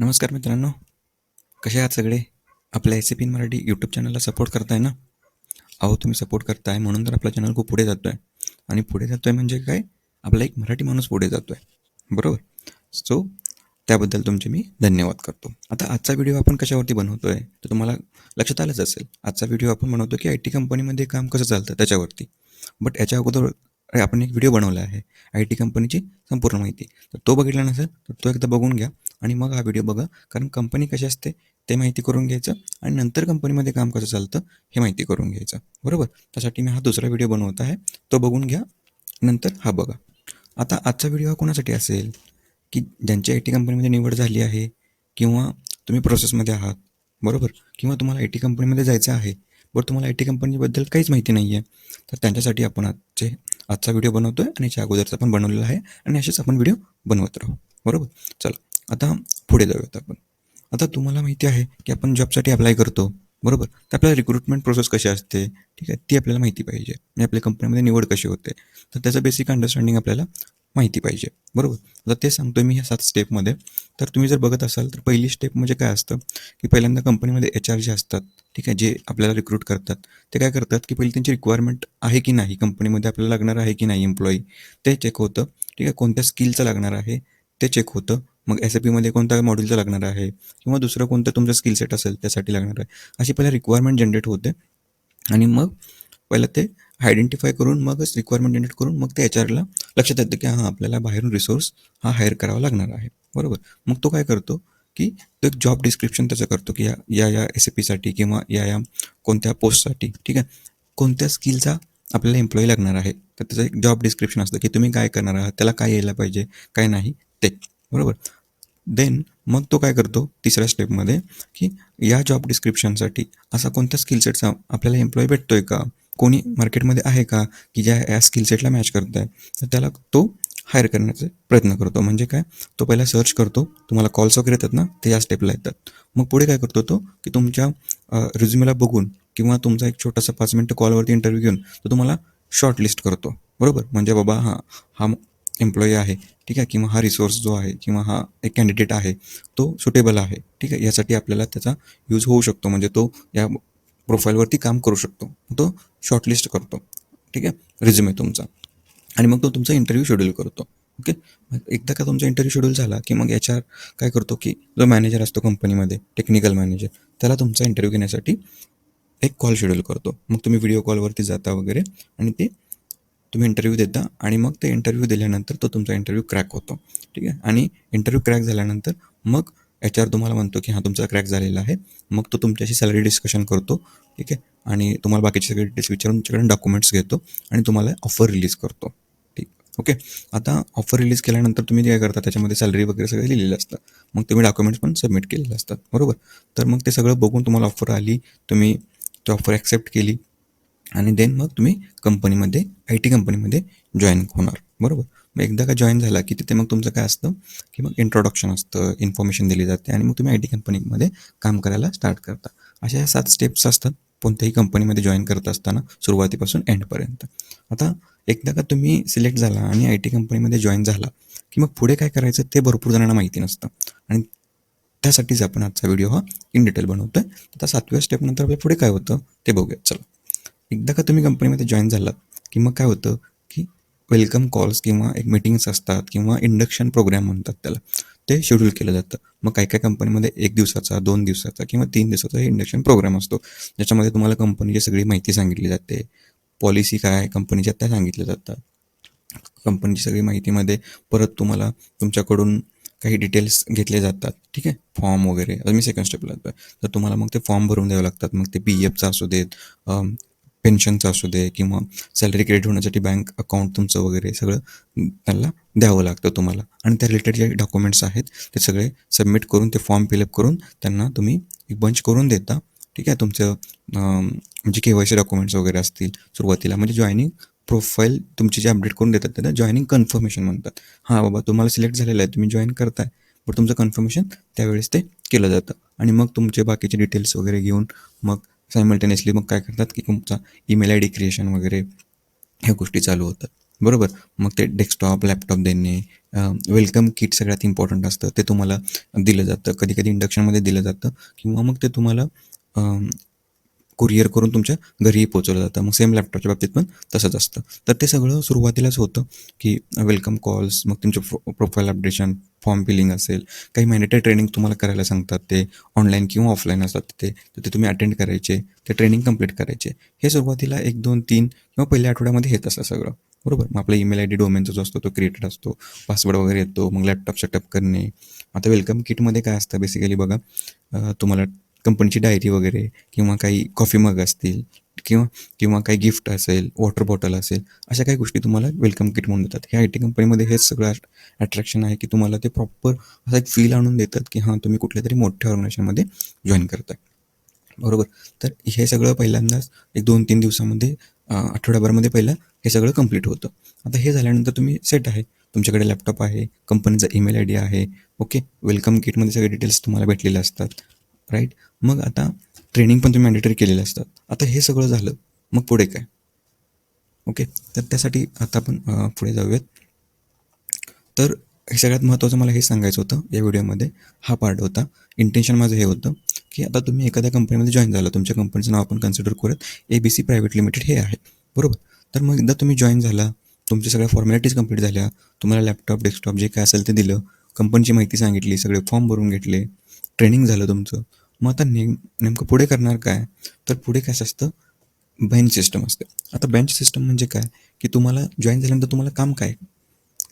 नमस्कार मित्रांनो. कसे आहात सगळे? आपल्या एस पी मराठी यूट्यूब चॅनलला सपोर्ट करताय ना? अहो तुम्ही सपोर्ट करताय म्हणून तर आपला चॅनल खूप पुढे जातो आहे आणि पुढे जातो आहे म्हणजे काय? आपला एक मराठी माणूस पुढे जातो आहे बरोबर? सो त्याबद्दल तुमचे मी धन्यवाद करतो. आता आजचा व्हिडिओ आपण कशावरती बनवतो आहे तर तुम्हाला लक्षात आलंच असेल. आजचा व्हिडिओ आपण बनवतो की आय टी कंपनीमध्ये काम कसं चालतं त्याच्यावरती. बट याच्या अगोदर आपण एक व्हिडिओ बनवला आहे. आय टी कंपनीची संपूर्ण माहिती. तर तो बघितला नसेल तर तो एकदा बघून घ्या. आणि मग हा व्हिडिओ बघा कारण कंपनी कशी असते ते माहिती करून घ्यायचं आणि नंतर कंपनीमध्ये काम कसं चालतं हे माहिती करून घ्यायचं. बरोबर? त्यासाठी मी हा दुसरा व्हिडिओ बनवत आहे. तो बघून घ्या नंतर हा बघा. आता आजचा व्हिडिओ हा कोणासाठी असेल? की ज्यांची आय टी कंपनीमध्ये निवड झाली आहे किंवा तुम्ही प्रोसेसमध्ये आहात बरोबर? किंवा तुम्हाला आय टी कंपनीमध्ये जायचं आहे बरं तुम्हाला आय टी कंपनीबद्दल काहीच माहिती नाही आहे तर त्यांच्यासाठी आपण आजचे आजचा व्हिडिओ बनवतो आहे आणि याच्या अगोदरचा पण बनवलेला आहे आणि असेच आपण व्हिडिओ बनवत राहू. बरोबर? चला. आता पुढे जाऊयात आपण. आता तुम्हाला माहिती आहे की आपण जॉबसाठी अप्लाय करतो बरोबर? तर आपल्याला रिक्रुटमेंट प्रोसेस कशी असते? ठीक आहे? ती आपल्याला माहिती पाहिजे. आणि आपल्या कंपनीमध्ये निवड कशी होते? तर त्याचं बेसिक अंडरस्टँडिंग आपल्याला माहिती पाहिजे बरोबर? आता ते सांगतो मी ह्या सात स्टेपमध्ये तर तुम्ही जर बघत असाल तर पहिली स्टेप म्हणजे काय असतं? की पहिल्यांदा कंपनीमध्ये एच आर जे असतात ठीक आहे? जे आपल्याला रिक्रूट करतात ते काय करतात की पहिली त्यांची रिक्वायरमेंट आहे की नाही? कंपनीमध्ये आपल्याला लागणार आहे की नाही एम्प्लॉई ते चेक होतं ठीक आहे? कोणत्या स्किलचं लागणार आहे? ते चेक होतं. मग एस ए पीमध्ये कोणत्या मॉड्यूलचं लागणार आहे? किंवा दुसरं कोणतं तुमचं स्किल सेट असेल त्यासाठी लागणार आहे? अशी पहिला रिक्वायरमेंट जनरेट होते. आणि मग पहिलं ते आयडेंटिफाय करून मगच रिक्वायरमेंट जनरेट करून मग ते एच आरला लक्षात येतं की हां आपल्याला बाहेरून रिसोर्स हा हायर करावा लागणार आहे. बरोबर? मग तो काय करतो की तो एक जॉब डिस्क्रिप्शन त्याचं करतो की या या या एस ए पीसाठी किंवा या या कोणत्या पोस्टसाठी ठीक आहे? कोणत्या स्किलचा आपल्याला एम्प्लॉई लागणार आहे? तर त्याचं एक जॉब डिस्क्रिप्शन असतं की तुम्ही काय करणार आहात? त्याला काय यायला पाहिजे? काय नाही? ते. बरोबर? देन मग तो काय करतो तिसऱ्या स्टेपमध्ये की या जॉब डिस्क्रिप्शनसाठी असा कोणत्या स्किल सेटचा आपल्याला एम्प्लॉय भेटतो आहे का? कोणी मार्केटमध्ये आहे का? की ज्या या स्किल सेटला मॅच करत आहे तर त्याला तो हायर करण्याचा प्रयत्न करतो. म्हणजे काय? तो पहिला सर्च करतो. तुम्हाला कॉल्स वगैरे येतात ना? ते या स्टेपला येतात. मग पुढे काय करतो तो? की तुमच्या रिझ्युमेला बघून किंवा तुमचा एक छोटासा पाच मिनटं कॉलवरती इंटरव्ह्यू घेऊन तो तुम्हाला शॉर्टलिस्ट करतो. बरोबर? म्हणजे बाबा हां हा एम्प्लॉई आहे ठीक आहे? किंवा हा रिसोर्स जो आहे किंवा हा एक कॅन्डिडेट आहे तो सुटेबल आहे ठीक आहे? यासाठी आपल्याला त्याचा यूज होऊ शकतो. म्हणजे तो या प्रोफाईलवरती काम करू शकतो. तो शॉर्टलिस्ट करतो ठीक आहे? रिझ्युमे तुमचा. आणि मग तो तुमचा इंटरव्ह्यू शेड्यूल करतो ओके? एकदा का तुमचा इंटरव्ह्यू शेड्यूल झाला की मग याच्यावर काय करतो की जो मॅनेजर असतो कंपनीमध्ये टेक्निकल मॅनेजर त्याला तुमचा इंटरव्ह्यू घेण्यासाठी एक कॉल शेड्यूल करतो. मग तुम्ही व्हिडिओ कॉलवरती जाता वगैरे आणि ते तुम्ही इंटरव्ह्यू देता आणि मग ते इंटरव्ह्यू दिल्यानंतर तो तुमचा इंटरव्ह्यू क्रॅक होतो. ठीक आहे? आणि इंटरव्ह्यू क्रॅक झाल्यानंतर मग एच आर तुम्हाला म्हणतो की हां तुमचा क्रॅक झालेला आहे. मग तो तुमच्याशी सॅलरी डिस्कशन करतो. ठीक आहे? आणि तुम्हाला बाकीचे सगळे डिटेल्स विचारून तुमच्याकडून डॉक्युमेंट्स घेतो आणि तुम्हाला ऑफर रिलीज करतो. ठीक? ओके आता ऑफर रिलीज केल्यानंतर तुम्ही काय करता? त्याच्यामध्ये सॅलरी वगैरे सगळं लिहिलेलं असतं. मग तुम्ही डॉक्युमेंट्स पण सबमिट केलेले असतात. बरोबर? तर मग ते सगळं बघून तुम्हाला ऑफर आली. तुम्ही ती ऑफर ॲक्सेप्ट केली. आणि देन मग तुम्ही कंपनीमध्ये आय टी कंपनीमध्ये जॉईन होणार. बरोबर? मग एकदा का जॉईन झाला की तिथे मग तुमचं काय असतं? की मग इंट्रोडक्शन असतं इन्फॉर्मेशन दिली जाते आणि मग तुम्ही आय टी कंपनीमध्ये काम करायला स्टार्ट करता. अशा ह्या सात स्टेप्स असतात. कोणत्याही कंपनीमध्ये जॉईन करत असताना सुरुवातीपासून एंडपर्यंत आता एकदा का तुम्ही सिलेक्ट झाला आणि आय टी कंपनीमध्ये जॉईन झाला की मग पुढे काय करायचं ते भरपूर जणांना माहिती नसतं. आणि त्यासाठीच आपण आजचा व्हिडिओ हा इन डिटेल बनवतो आहे आता सातव्या स्टेपनंतर आपल्या पुढे काय होतं ते बघूयात चला. एकदा का तुम्ही कंपनीमध्ये जॉईन झालात की मग काय होतं की वेलकम कॉल्स किंवा एक मीटिंग्स असतात किंवा इंडक्शन प्रोग्राम म्हणतात त्याला ते शेड्यूल केलं जातं. मग काही काही कंपनीमध्ये एक दिवसाचा दोन दिवसाचा किंवा तीन दिवसाचा हे इंडक्शन प्रोग्राम असतो. ज्याच्यामध्ये तुम्हाला कंपनीची सगळी माहिती सांगितली जाते. पॉलिसी काय आहे कंपनीच्या त्या सांगितल्या जातात. कंपनीची सगळी माहितीमध्ये परत तुम्हाला तुमच्याकडून काही डिटेल्स घेतले जातात. ठीक आहे? फॉर्म वगैरे. आता मी सेकंड स्टेपला तर तुम्हाला मग ते फॉर्म भरून द्यावे लागतात. मग ते पी एफचा असू देत पेन्शनचं असू दे किंवा सॅलरी क्रेडिट होण्यासाठी बँक अकाउंट तुमचं वगैरे सगळं त्याला द्यावं लागतं तुम्हाला. आणि त्या रिलेटेड जे डॉक्युमेंट्स आहेत ते सगळे सबमिट करून ते फॉर्म फिलअप करून त्यांना तुम्ही एक बंच करून देता. ठीक आहे? तुमचं म्हणजे के वाय सी डॉक्युमेंट्स वगैरे असतील सुरुवातीला. म्हणजे जॉईनिंग प्रोफाईल तुमची जे अपडेट करून देतात त्यांना जॉईनिंग कन्फर्मेशन म्हणतात. हां बाबा तुम्हाला सिलेक्ट झालेलं आहे तुम्ही जॉईन करताय. पण तुमचं कन्फर्मेशन त्यावेळेस ते केलं जातं. आणि मग तुमचे बाकीचे डिटेल्स वगैरे घेऊन मग सायमल्टेनियसली मग काय करतात की तुमचा ईमेल आय डी क्रिएशन वगैरे ह्या गोष्टी चालू होतात. बरोबर? मग ते डेस्कटॉप लॅपटॉप देणे वेलकम किट सगळ्यात इम्पॉर्टंट असतं. ते तुम्हाला दिलं जातं. कधी कधी इंडक्शनमध्ये दिलं जातं. किंवा मग ते तुम्हाला कुरिअर करून तुमच्या घरीही पोचवलं जातं. मग सेम लॅपटॉपच्या बाबतीत पण तसंच असतं. तर ते सगळं सुरुवातीलाच होतं की वेलकम कॉल्स मग तुमचे pro profile updation form filling असेल काही मॅनेटरी ट्रेनिंग तुम्हाला करायला सांगतात ते ऑनलाईन किंवा ऑफलाईन असतात तिथे तर ते तुम्ही अटेंड करायचे ते ट्रेनिंग कंप्लीट करायचे. हे सुरुवातीला एक दोन तीन किंवा पहिल्या आठवड्यामध्ये येत असतं सगळं. बरोबर? मग आपला ईमेल आय डी डोमेनचा जो असतो तो क्रिएटेड असतो. पासवर्ड वगैरे येतो मग लॅपटॉप सेटअप करणे. आता वेलकम किटमध्ये काय असतं बेसिकली बघा. तुम्हाला कंपनीची डायरी वगैरे किंवा काही कॉफी मग असतील किंवा किंवा काही गिफ्ट असेल वॉटर बॉटल असेल अशा काही गोष्टी तुम्हाला वेलकम किट म्हणून देतात. ह्या आय टी कंपनीमध्ये हेच सगळं अट्रॅक्शन आहे की तुम्हाला ते प्रॉपर असा एक फील आणून देतात की हां तुम्ही कुठल्या तरी मोठ्या ऑर्गनायझेशनमध्ये जॉईन करताय. बरोबर? तर हे सगळं पहिल्यांदाच एक दोन तीन दिवसामध्ये आठवड्याभरामध्ये पहिलं हे सगळं कंप्लीट होतं. आता हे झाल्यानंतर तुम्ही सेट आहे. तुमच्याकडे लॅपटॉप आहे कंपनीचा ईमेल आय डी आहे ओके वेलकम किटमध्ये सगळे डिटेल्स तुम्हाला भेटलेले असतात. राईट मग आता ट्रेनिंग पण तुम्ही मॅन्डेटरी केलेले असतात. आता हे सगळं झालं मग पुढे काय? ओके तर त्यासाठी आता आपण पुढे जाऊयात. तर हे सगळ्यात महत्त्वाचं मला हे सांगायचं होतं या व्हिडिओमध्ये. हा पार्ट होता. इंटेन्शन माझं हे होतं की आता तुम्ही एखाद्या कंपनीमध्ये जॉईन झाला. तुमच्या कंपनीचं नाव आपण कन्सिडर करूयात. A B C private limited हे आहे. बरोबर? तर मग एकदा तुम्ही जॉईन झाला तुमच्या सगळ्या फॉर्मॅलिटीज कंप्लीट झाल्या तुम्हाला लॅपटॉप डेस्कटॉप जे काय असेल ते दिलं कंपनीची माहिती सांगितली सगळे फॉर्म भरून घेतले ट्रेनिंग झालं तुमचं. मग आता नेम नेमकं पुढे करणार काय? तर पुढे काय असतं? बेंच सिस्टम असते. आता बेंच सिस्टम म्हणजे काय? की तुम्हाला जॉईन झाल्यानंतर तुम्हाला काम काय?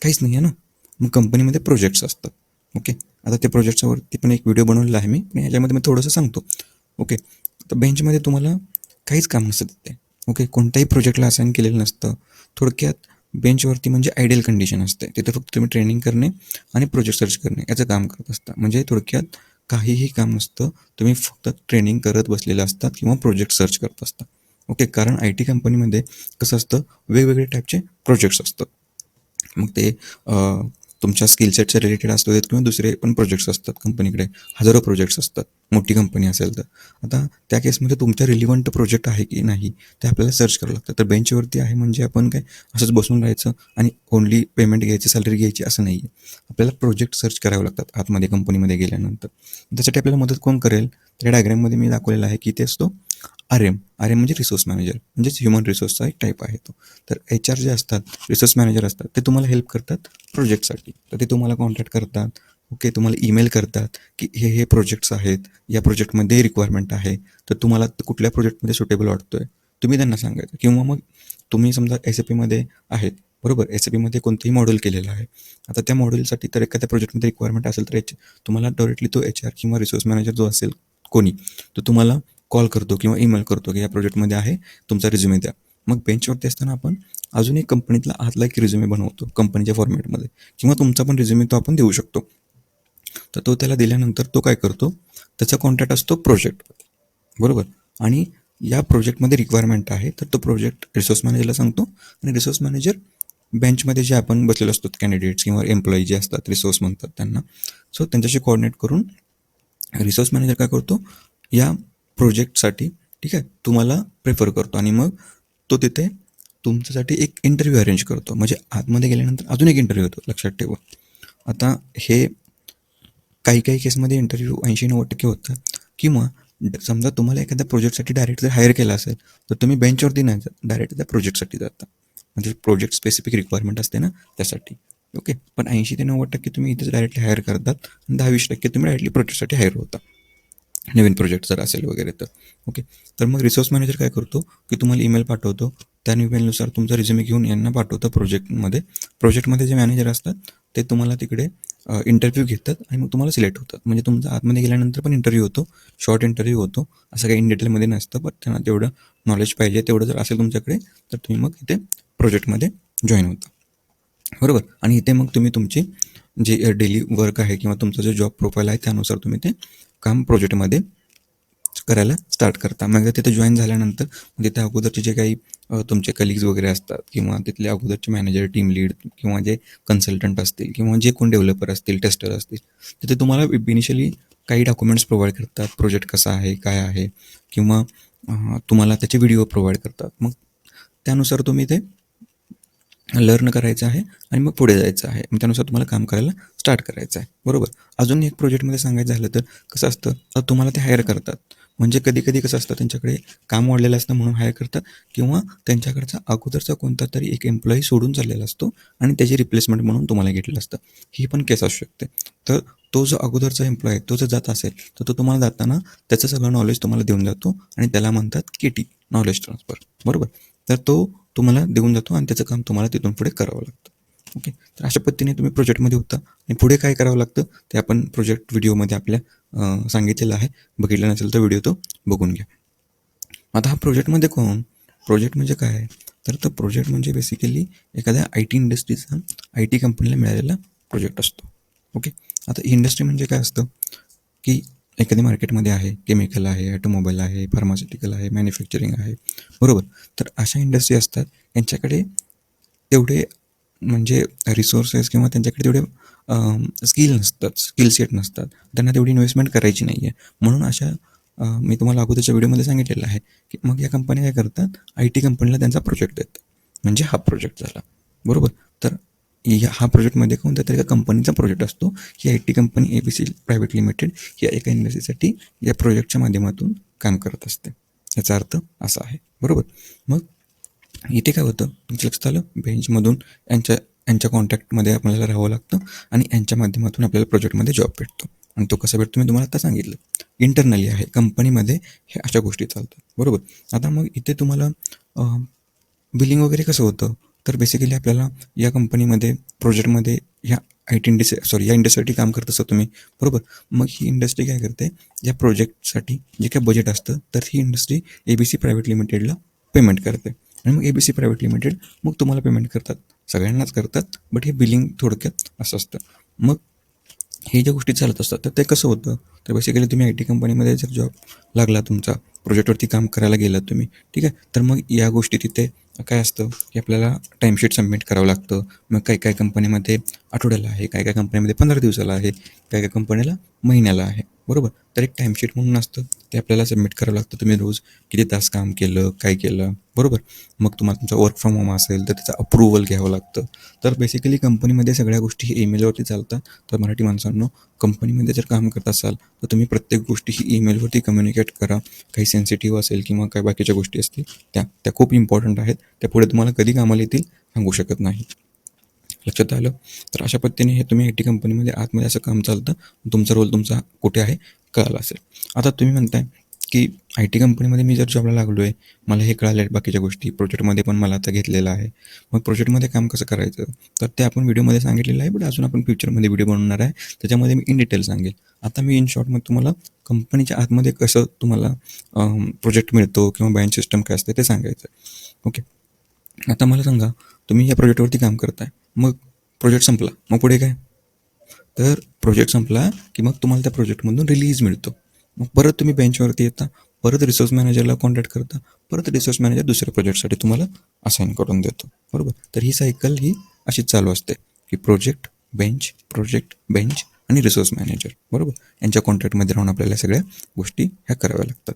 काहीच नाही आहे ना? मग कंपनीमध्ये प्रोजेक्ट्स असतात. ओके? आता त्या प्रोजेक्टच्यावरती पण एक व्हिडिओ बनवलेला आहे मी. पण ह्याच्यामध्ये मी थोडंसं सांगतो. ओके? तर बेंचमध्ये तुम्हाला काहीच काम नसतं तिथे. ओके? कोणत्याही प्रोजेक्टला असाईन केलेलं नसतं. थोडक्यात बेंचवरती म्हणजे आयडियल कंडिशन असते. तिथे फक्त तुम्ही ट्रेनिंग करणे आणि प्रोजेक्ट सर्च करणे. याचं काम करत असता. म्हणजे थोडक्यात काहीही काम नसतं. तुम्ही फक्त ट्रेनिंग करत बसलेलं असतात किंवा प्रोजेक्ट सर्च करत असता ओके कारण आय टी कंपनीमध्ये कसं असतं? वेगवेगळे टाईपचे प्रोजेक्ट्स असतात. मग ते तुमच्या स्किल रिलेटेड रिलेटेड असतो किंवा दुसरे पण प्रोजेक्ट्स असतात कंपनीकडे हजारो प्रोजेक्ट्स असतात. मोठी कंपनी असेल तर. आता त्या केसमध्ये तुमच्या रिलिव्हंट प्रोजेक्ट आहे की नाही ते आपल्याला सर्च करावं लागतं. तर बेंचवरती आहे म्हणजे आपण काय असंच बसून राहायचं आणि ओनली पेमेंट घ्यायची सॅलरी घ्यायची असं नाही आहे आपल्याला प्रोजेक्ट सर्च करावे लागतात आतमध्ये कंपनीमध्ये गेल्यानंतर. त्यासाठी आपल्याला मदत कोण करेल? त्या डायग्राममध्ये मी दाखवलेलं आहे की ते असतो आर एम आर एम म्हणजे रिसोर्स मॅनेजर म्हणजेच ह्युमन रिसोर्सचा एक टाईप आहे तो. तर एच आर जे असतात रिसोर्स मॅनेजर असतात ते तुम्हाला हेल्प करतात प्रोजेक्टसाठी तर ते तुम्हाला कॉन्टॅक्ट करतात. ओके तुम्हाला ईमेल करतात की हे हे प्रोजेक्ट्स आहेत या प्रोजेक्टमध्ये रिक्वायरमेंट आहे. तर तुम्हाला कुठल्या प्रोजेक्टमध्ये सुटेबल वाटतो आहे तुम्ही त्यांना सांगायचं. किंवा मग तुम्ही समजा एस ए पीमध्ये आहेत बरोबर? एस ए पीमध्ये कोणतंही मॉडेल केलेलं आहे. आता त्या मॉडेलसाठी तर एखाद्या प्रोजेक्टमध्ये रिक्वायरमेंट असेल तर एच तुम्हाला डायरेक्टली तो एच आर किंवा रिसोर्स मॅनेजर जो असेल कोणी तो तुम्हाला कॉल करतो किंवा ईमेल करतो की या प्रोजेक्टमध्ये आहे तुमचा रिझ्युमे द्या. मग बेंचवरती असताना आपण अजून एक कंपनीतला आतला एक रिझ्युमे बनवतो कंपनीच्या फॉर्मॅटमध्ये किंवा तुमचा पण रिझ्युमे तो आपण देऊ शकतो. तर तो त्याला दिल्यानंतर तो काय करतो? त्याचा कॉन्टॅक्ट असतो प्रोजेक्ट बरोबर? आणि या प्रोजेक्टमध्ये रिक्वायरमेंट आहे तर तो प्रोजेक्ट रिसोर्स मॅनेजरला सांगतो. आणि रिसोर्स मॅनेजर बेंचमध्ये जे आपण बसलेलो असतो कॅन्डिडेट्स किंवा एम्प्लॉई जे असतात रिसोर्स म्हणतात त्यांना. सो त्यांच्याशी कोऑर्डिनेट करून रिसोर्स मॅनेजर काय करतो? या प्रोजेक्टसाठी ठीक आहे तुम्हाला प्रेफर करतो. आणि मग तो तिथे तुमच्यासाठी एक इंटरव्ह्यू अरेंज करतो. म्हणजे आतमध्ये गेल्यानंतर अजून एक इंटरव्ह्यू होतो लक्षात ठेवा. आता हे काही काही केसमध्ये इंटरव्ह्यू ऐंशी नव्वद टक्के होतात किंवा समजा तुम्हाला एखाद्या प्रोजेक्टसाठी डायरेक्ट जर हायर केला असेल तर तुम्ही बेंचवरती नाही जात. डायरेक्ट त्या प्रोजेक्टसाठी जाता. म्हणजे प्रोजेक्ट स्पेसिफिक रिक्वायरमेंट असते ना त्यासाठी. ओके पण ऐंशी ते नव्वद टक्के तुम्ही इथेच डायरेक्टली हायर करतात. आणि दहा वीस टक्के तुम्ही डायरेक्टली प्रोजेक्टसाठी हायर होता. नवीन प्रोजेक्ट जर असेल वगैरे तर. ओके तर मग रिसोर्स मॅनेजर काय करतो की तुम्हाला ईमेल पाठवतो. त्या ईमेलनुसार तुमचा रिझ्युमे घेऊन यांना पाठवतं प्रोजेक्टमध्ये प्रोजेक्टमध्ये जे मॅनेजर असतात ते तुम्हाला तिकडे इंटरव्ह्यू घेतात आणि मग तुम्हाला सिलेक्ट होतात. म्हणजे तुमचा आतमध्ये गेल्यानंतर पण इंटरव्ह्यू होतो. शॉर्ट इंटरव्ह्यू होतो. असं काही इन डिटेलमध्ये नसतं पण त्यांना तेवढं नॉलेज पाहिजे. तेवढं जर असेल तुमच्याकडे तर तुम्ही मग इथे प्रोजेक्टमध्ये जॉईन होता. बरोबर? आणि इथे मग तुम्ही तुमची जे डेली वर्क आहे किंवा तुमचा जो जॉब प्रोफाईल आहे त्यानुसार तुम्ही ते काम प्रोजेक्टमध्ये करायला स्टार्ट करता. मग तिथे जॉईन झाल्यानंतर तिथे अगोदरचे जे काही तुमचे कलिग्स वगैरे असतात किंवा तिथले अगोदरचे मॅनेजर टीम लीड किंवा जे कन्सल्टंट असतील किंवा जे कोण डेव्हलपर असतील टेस्टर असतील तिथे तुम्हाला इनिशियली काही डॉक्युमेंट्स प्रोव्हाइड करतात. प्रोजेक्ट कसा आहे काय आहे किंवा तुम्हाला त्याचे व्हिडिओ प्रोव्हाइड करतात. मग त्यानुसार तुम्ही ते लर्न करायचं आहे आणि मग पुढे जायचं आहे. मग त्यानुसार तुम्हाला काम करायला स्टार्ट करायचं आहे. बरोबर? अजून एक प्रोजेक्टमध्ये सांगायचं झालं तर कसं असतं तुम्हाला ते हायर करतात. म्हणजे कधी कधी कसं असतं त्यांच्याकडे काम वाढलेलं असतं म्हणून हायर करतात किंवा त्यांच्याकडचा अगोदरचा कोणता तरी एक एम्प्लॉई सोडून चाललेला असतो आणि त्याची रिप्लेसमेंट म्हणून तुम्हाला घेतलं असतं. ही पण केस असू शकते. तर तो जो अगोदरचा एम्प्लॉय आहे तो जर जात असेल तर तो तुम्हाला जाताना त्याचं सगळं नॉलेज तुम्हाला देऊन जातो आणि त्याला म्हणतात के टी नॉलेज ट्रान्सफर बरोबर? तर तो तुम्हाला देऊन जातो आणि त्याचं काम तुम्हाला तिथून पुढे करावं लागतं. ओके तर अशा पद्धतीने तुम्ही प्रोजेक्टमध्ये होता आणि पुढे काय करावं लागतं ते आपण प्रोजेक्ट व्हिडिओमध्ये आपल्या सांगितलेलं आहे. बघितलं नसेल तर व्हिडिओ तो बघून घ्या. आता हा प्रोजेक्टमध्ये कोण? प्रोजेक्ट म्हणजे काय? तर तो प्रोजेक्ट म्हणजे बेसिकली एखाद्या आय टी इंडस्ट्रीचा आय टी कंपनीला मिळालेला प्रोजेक्ट असतो. ओके आता इंडस्ट्री म्हणजे काय असतं? की एखादी मार्केटमध्ये आहे केमिकल आहे ॲटोमोबाईल आहे फार्मास्युटिकल आहे मॅन्युफॅक्चरिंग आहे बरोबर? तर अशा इंडस्ट्री असतात यांच्याकडे तेवढे म्हणजे रिसोर्सेस किंवा त्यांच्याकडे तेवढे स्किल नसतात स्किल सेट नसतात. त्यांना तेवढी इन्व्हेस्टमेंट करायची नाही आहे म्हणून अशा मी तुम्हाला अगोदरच्या व्हिडिओमध्ये सांगितलेलं आहे की मग या कंपन्या काय करतात? आय टी कंपनीला त्यांचा प्रोजेक्ट देतात. म्हणजे हा प्रोजेक्ट झाला. बरोबर? तर या हा प्रोजेक्टमध्ये कोणत्या तरी एका कंपनीचा प्रोजेक्ट असतो ही I T company A B C private limited या एका इंडस्ट्रीसाठी या प्रोजेक्टच्या माध्यमातून काम करत असते. याचा अर्थ असा आहे. बरोबर? मग इथे काय होतं? तुमच्या लक्षात आलं? बेंचमधून यांच्या यांच्या कॉन्टॅक्टमध्ये आपल्याला राहावं लागतं आणि यांच्या माध्यमातून आपल्याला प्रोजेक्टमध्ये जॉब भेटतो. आणि तो कसा भेटतो? मी तुम्हाला आता सांगितलं. इंटरनली आहे. कंपनीमध्ये हे अशा गोष्टी चालतात. बरोबर? आता मग इथे तुम्हाला बिलिंग वगैरे कसं होतं? तर बेसिकली आपल्याला या कंपनीमध्ये प्रोजेक्टमध्ये ह्या आय टी इंडस्ट्री सॉरी या इंडस्ट्रीसाठी काम करत असता तुम्ही. बरोबर? मग ही इंडस्ट्री काय करते? या प्रोजेक्टसाठी जे काय बजेट असतं तर ही industry A B C private लिमिटेडला पेमेंट करते. आणि मग A B C private limited मग तुम्हाला पेमेंट करतात. सगळ्यांनाच करतात बट हे बिलिंग थोडक्यात असं असतं. मग हे ज्या गोष्टी चालत असतात तर ते कसं होतं? तर बेसिकली तुम्ही आय टी कंपनीमध्ये जर जॉब लागला तुमचा प्रोजेक्टवरती काम करायला गेलात तुम्ही ठीक आहे? तर मग या गोष्टी तिथे काय असतं की आपल्याला टाईमशीट सबमिट करावं लागतं. मग काही काही कंपनीमध्ये आठवड्याला आहे काही काही कंपनीमध्ये पंधरा दिवसाला आहे काही काही कंपनीला महिन्याला आहे. बरोबर. तर एक टाईमशीट म्हणून असतं. ते आपल्याला सबमिट करावं लागतं. तुम्ही रोज किती तास काम केलं काय केलं बरोबर. मग तुम्हाला तुमचा वर्क फ्रॉम होम असेल तर त्याचं अप्रुव्हल घ्यावं लागतं. तर बेसिकली कंपनीमध्ये सगळ्या गोष्टी ही ईमेलवरती चालतात. तर मराठी माणसांनो कंपनीमध्ये जर काम करत असाल तर तुम्ही प्रत्येक गोष्टी ही ईमेलवरती कम्युनिकेट करा. काही सेन्सिटिव्ह असेल किंवा काही बाकीच्या गोष्टी असतील त्या त्या खूप इम्पॉर्टंट आहेत. त्या पुढे तुम्हाला कधी कामाला येतील सांगू शकत नाही. लक्षात आलं? तर अशा पद्धतीने हे तुम्ही आय टी कंपनीमध्ये आतमध्ये असं काम चालतं. तुमचा रोल तुमचा कुठे आहे कळाला असेल. आता तुम्ही म्हणताय की आय टी कंपनीमध्ये मी जर जॉबला लागलो आहे मला हे कळालं आहे बाकीच्या गोष्टी. प्रोजेक्टमध्ये पण मला आता घेतलेलं आहे. मग प्रोजेक्टमध्ये काम कसं करायचं? तर ते आपण व्हिडिओमध्ये सांगितलेलं आहे बट अजून आपण फ्युचरमध्ये व्हिडिओ बनवणार आहे. त्याच्यामध्ये मी इन डिटेल सांगेल. आता मी इन शॉर्टमध्ये तुम्हाला कंपनीच्या आतमध्ये कसं तुम्हाला प्रोजेक्ट मिळतो किंवा बँक सिस्टम काय असते ते सांगायचं ओके आता मला सांगा तुम्ही या प्रोजेक्टवरती काम करताय. मग प्रोजेक्ट संपला. मग पुढे काय? तर प्रोजेक्ट संपला की मग तुम्हाला त्या प्रोजेक्टमधून रिलीज मिळतो. मग परत तुम्ही बेंचवरती येता परत रिसोर्स मॅनेजरला कॉन्टॅक्ट करता परत रिसोर्स मॅनेजर दुसऱ्या प्रोजेक्टसाठी तुम्हाला असाईन करून देतो. बरोबर? तर ही सायकल ही अशीच चालू असते की प्रोजेक्ट बेंच प्रोजेक्ट बेंच आणि रिसोर्स मॅनेजर बरोबर? यांच्या कॉन्टॅक्टमध्ये राहून आपल्याला सगळ्या गोष्टी ह्या कराव्या लागतात.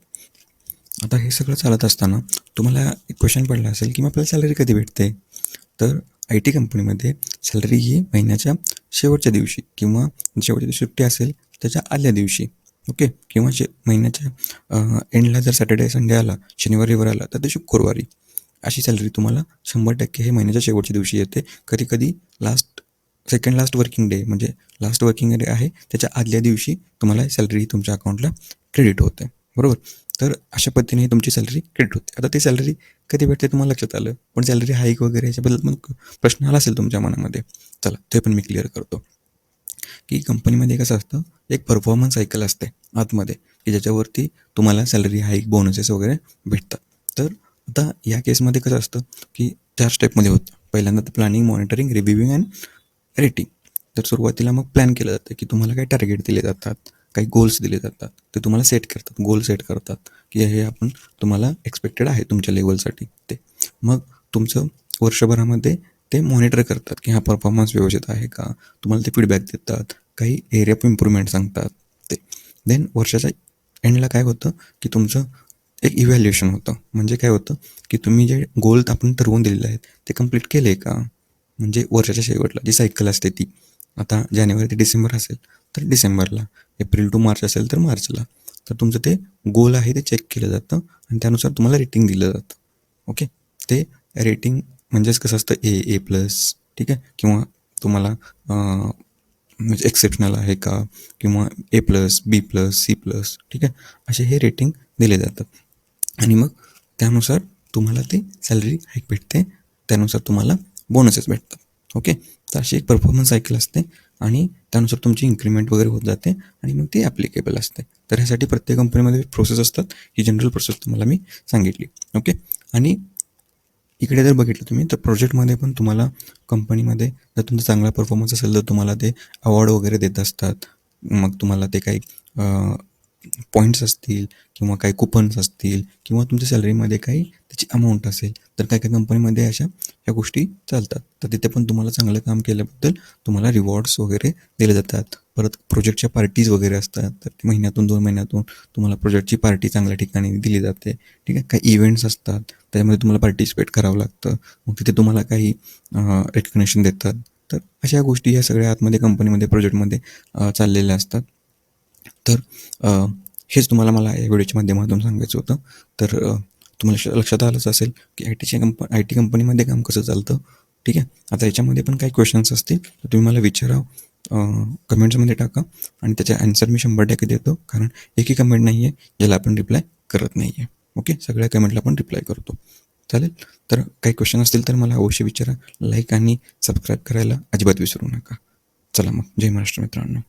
आता हे सगळं चालत असताना तुम्हाला एक क्वेश्चन पडला असेल की मग आपल्याला सॅलरी कधी भेटते? तर आय टी कंपनीमध्ये सॅलरी ही महिन्याच्या शेवटच्या दिवशी किंवा शेवटच्या दिवशी सुट्टी असेल त्याच्या आदल्या दिवशी ओके? किंवा शे महिन्याच्या एंडला जर सॅटर्डे संडे आला शनिवार रविवार आला तर ते शुक्रवारी. अशी सॅलरी तुम्हाला शंभर टक्के हे महिन्याच्या शेवटच्या दिवशी येते. कधी कधी last second last working day म्हणजे लास्ट वर्किंग डे आहे त्याच्या आदल्या दिवशी तुम्हाला सॅलरी तुमच्या अकाउंटला क्रेडिट होते. बरोबर? तर अशा पद्धतीने तुमची सॅलरी क्रेडिट होते. आता ती सॅलरी कधी भेटते तुम्हाला लक्षात आलं. पण सॅलरी हाईक वगैरे याच्याबद्दल मग प्रश्न आला असेल तुमच्या मनामध्ये. चला ते पण मी क्लिअर करतो. की कंपनीमध्ये कसं असतं एक परफॉर्मन्स सायकल असते आतमध्ये की ज्याच्यावरती तुम्हाला सॅलरी हाईक बोनसेस वगैरे भेटतात. तर आता या केसमध्ये कसं असतं की चार स्टेपमध्ये होतं. पहिल्यांदा तर planning monitoring reviewing and rating तर सुरुवातीला मग प्लॅन केलं जातं की तुम्हाला काही टार्गेट दिले जातात. काही गोल्स दिले जातात. ते तुम्हाला सेट करतात. गोल सेट करतात की हे आपण तुम्हाला एक्सपेक्टेड आहे तुमच्या लेवलसाठी ते. मग तुमचं वर्षभरामध्ये ते मॉनिटर करतात की हा परफॉर्मन्स व्यवस्थित आहे का? तुम्हाला ते फीडबॅक देतात. काही एरिया ऑफ इम्प्रूव्हमेंट सांगतात. ते. देन वर्षाच्या एंडला काय होतं की तुमचं एक इव्हॅल्युएशन होतं. म्हणजे काय होतं की तुम्ही जे गोल आपण ठरवून दिलेले आहेत ते कंप्लीट केले का? म्हणजे वर्षाच्या शेवटला जी सायकल असते ती. आता जानेवारी ते डिसेंबर असेल तर डिसेंबरला. एप्रिल टू मार्च असेल तर मार्चला. तर तुमचं ते गोल आहे ते चेक केलं जातं आणि त्यानुसार तुम्हाला रेटिंग दिलं जातं. ओके ते रेटिंग म्हणजेच कसं असतं? ए ए प्लस ठीक आहे? किंवा तुम्हाला म्हणजे एक्सेप्शनल आहे का? किंवा A plus B plus C plus ठीक आहे? असे हे रेटिंग दिले जातात. आणि मग त्यानुसार तुम्हाला ते सॅलरी हाईक भेटते. त्यानुसार तुम्हाला बोनसेस भेटतात. ओके तर अशी एक परफॉर्मन्स सायकल असते. आणि त्यानुसार तुमची इन्क्रीमेंट वगैरे होत जाते आणि मग ती ॲप्लिकेबल असते. तर ह्यासाठी प्रत्येक कंपनीमध्ये प्रोसेस असतात. ही जनरल प्रोसेस तुम्हाला मी सांगितली. ओके आणि इकडे जर बघितलं तुम्ही तर प्रोजेक्टमध्ये पण तुम्हाला कंपनीमध्ये जर तुमचा चांगला परफॉर्मन्स असेल तर तुम्हाला ते अवॉर्ड वगैरे देत असतात. मग तुम्हाला ते काही पॉईंट्स असतील किंवा काही कुपन्स असतील किंवा तुमच्या सॅलरीमध्ये काही त्याची अमाऊंट असेल तर काही काही कंपनीमध्ये अशा ह्या गोष्टी चालतात. तर तिथे पण तुम्हाला चांगलं काम केल्याबद्दल तुम्हाला रिवॉर्ड्स वगैरे दिले जातात. परत प्रोजेक्टच्या पार्टीज वगैरे असतात तर महिन्यातून दोन महिन्यातून तुम्हाला प्रोजेक्टची पार्टी चांगल्या ठिकाणी दिली जाते. ठीक आहे? काही इव्हेंट्स असतात त्याच्यामध्ये तुम्हाला पार्टिसिपेट करावं लागतं. मग तिथे तुम्हाला काही रेकग्नेशन देतात. तर अशा गोष्टी ह्या सगळ्या आतमध्ये कंपनीमध्ये प्रोजेक्टमध्ये चाललेल्या असतात. तर हेच तुम्हाला मला या व्हिडिओच्या माध्यमातून सांगायचं होतं. तर तुम्हाला लक्षात आलंच असेल की आय टीच्या कंप आय टी कंपनीमध्ये काम कसं चालतं. ठीक आहे? आता याच्यामध्ये पण काही क्वेश्चन्स असतील तर तुम्ही मला विचारा कमेंट्समध्ये टाका आणि त्याचा ॲन्सर मी शंभर टक्के देतो कारण एकही कमेंट नाही आहे ज्याला आपण रिप्लाय करत नाही आहे ओके सगळ्या कमेंटला आपण रिप्लाय करतो. चालेल? तर काही क्वेश्चन असतील तर मला अवश्य विचारा. लाईक आणि सबस्क्राईब करायला अजिबात विसरू नका. चला मग. जय महाराष्ट्र मित्रांनो.